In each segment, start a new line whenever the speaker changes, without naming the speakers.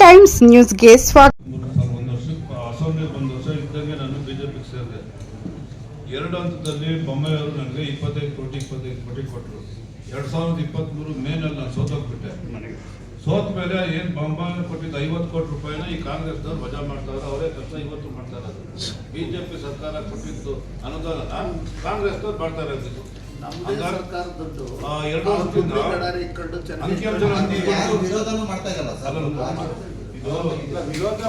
Times ನ್ಯೂಸ್ಗೆ ಸ್ವಾಗತ.
ಮೂರು ಒಂದು ವರ್ಷಕ್ಕೆ ಅಸೆಂಬ್ಲಿ ಒಂದು ವರ್ಷ ಇದ್ದಂಗೆ ನಾನು ಬಿಜೆಪಿಗೆ ಸೇರಿದೆ ಎರಡು ಹಂತದಲ್ಲಿ ಬೊಮ್ಮಾಯಿಯವರು ನನಗೆ ಇಪ್ಪತ್ತೈದು ಕೋಟಿ ಇಪ್ಪತ್ತೈದು ಕೋಟಿ ಕೊಟ್ಟರು ಎರಡು ಸಾವಿರದ ಇಪ್ಪತ್ತ್ಮೂರು ಮೇನಲ್ಲಿ ನಾನು ಸೋತೋಗ್ಬಿಟ್ಟೆ. ಸೋತ ಮೇಲೆ ಏನು ಬೊಂಬಾಯಿ ಕೊಟ್ಟಿದ್ದು ಐವತ್ತು ಕೋಟಿ ರೂಪಾಯಿನ ಈ ಕಾಂಗ್ರೆಸ್ದವ್ರು ವಜಾ ಮಾಡ್ತಾರೆ ಅವರೇ ಕೆಲಸ ಇವತ್ತು ಮಾಡ್ತಾರೆ. ಬಿ ಜೆ ಬಿಜೆಪಿ ಸರ್ಕಾರ ಕೊಟ್ಟಿದ್ದು ಅನುದಾನ ಕಾಂಗ್ರೆಸ್ದವ್ರು
ಮಾಡ್ತಾರೆ
ಅಂತಿದ್ದು ಎರಡು
ವಿರೋಧ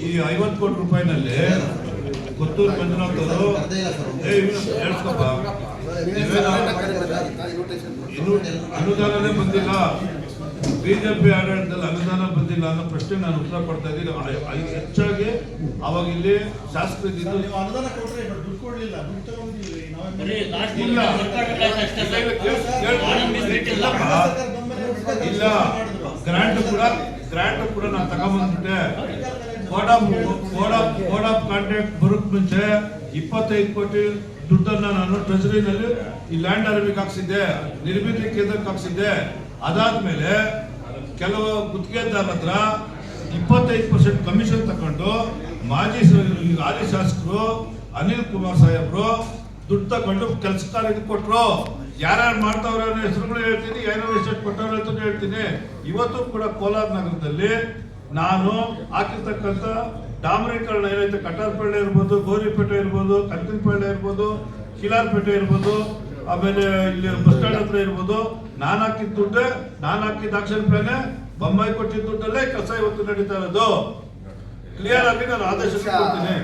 ಈ ಐವತ್ತು ಕೋಟಿ ರೂಪಾಯಿನಲ್ಲಿ ಪುತ್ತೂರು ಮಂಜುನಾಥ್ ಅವರು ಅನುದಾನನೇ ಬಂದಿಲ್ಲ. ಬಿಜೆಪಿ ಆಡಳಿತದಲ್ಲಿ ಅನುದಾನ ಬಂದಿಲ್ಲ ಅನ್ನೋ ಪ್ರಶ್ನೆ ನಾನು ಉತ್ತರ ಕೊಡ್ತಾ ಇದ್ದೀನಿ. ಹೆಚ್ಚಾಗಿ ಅವಾಗ ಇಲ್ಲಿ
ಶಾಸ್ತ್ರದಿದ್ದು.
ಇಲ್ಲ. ಗ್ರಾಂಟ್ ಕೂಡ ಗ್ರಾಂಟ್ ಕೂಡ ನಾನು ತಗೊಂಡ್ಬಂದ್ಬಿಟ್ಟೆ code of code of code of contract ಬರೋಕ್ ಮುಂಚೆ ಇಪ್ಪತ್ತೈದು ಕೋಟಿ ದುಡ್ಡನ್ನ ನಾನು ಟ್ರೆಜರಿನಲ್ಲಿ ಈ ಲ್ಯಾಂಡ್ ಅರಬಿಗೆ ಹಾಕ್ಸಿದ್ದೆ ನಿರ್ಮಿತಿ ಕೇಂದ್ರಕ್ಕೆ ಹಾಕ್ಸಿದ್ದೆ. ಅದಾದ್ಮೇಲೆ ಕೆಲವು ಗುತ್ತಿಗೆದಾರರ ಹತ್ರ ಇಪ್ಪತ್ತೈದು ಪರ್ಸೆಂಟ್ ಕಮಿಷನ್ ತಗೊಂಡು ಮಾಜಿ ಹಾಲಿ ಶಾಸಕರು ಅನಿಲ್ ಕುಮಾರ್ ಸಾಹೇಬ್ರು ದುಡ್ಡು ತಗೊಂಡು ಕೆಲಸಕಾರ ಕೊಟ್ರು. ಯಾರ್ಯಾರು ಮಾಡ್ತಾವ್ರ ಹೆಸರುಗಳು ಹೇಳ್ತೀನಿ, ಏನೋ ಹೆಸರು ಕೊಟ್ಟವ್ರ ಅಂತ ಹೇಳ್ತೀನಿ. ಇವತ್ತು ಕೂಡ ಕೋಲಾರ ನಗರದಲ್ಲಿ ನಾನು ಹಾಕಿರ್ತಕ್ಕಂಥ ಡಾಮರೀಕರಣ ಏನೈತೆ ಕಟಾರ್ಪೇಟೆ ಇರ್ಬೋದು, ಗೌರಿಪೇಟೆ ಇರ್ಬೋದು ಕಂಕನಪೇಟೆ ಇರ್ಬೋದು ಕಿಲಾರ್ಪೇಟೆ ಇರ್ಬೋದು ಆಮೇಲೆ ಇಲ್ಲಿ ಬಸ್ ಸ್ಟ್ಯಾಂಡ್ ಹತ್ರ ಇರ್ಬೋದು. ನಾನು ಹಾಕಿದ ದುಡ್ಡು, ನಾನು ಹಾಕಿದ ಆಕ್ಷನ್ ಪ್ಲಾನೆ, ಬೊಮ್ಮಾಯಿ ಕೊಟ್ಟಿದ್ದ ದುಡ್ಡಲ್ಲೇ ಕೆಲಸ ಇವತ್ತು ನಡೀತಾ ಇರೋದು. ಕ್ಲಿಯರ್ ಆಗಿ ನಾನು ಆದೇಶ ಕೊಡ್ತೀನಿ.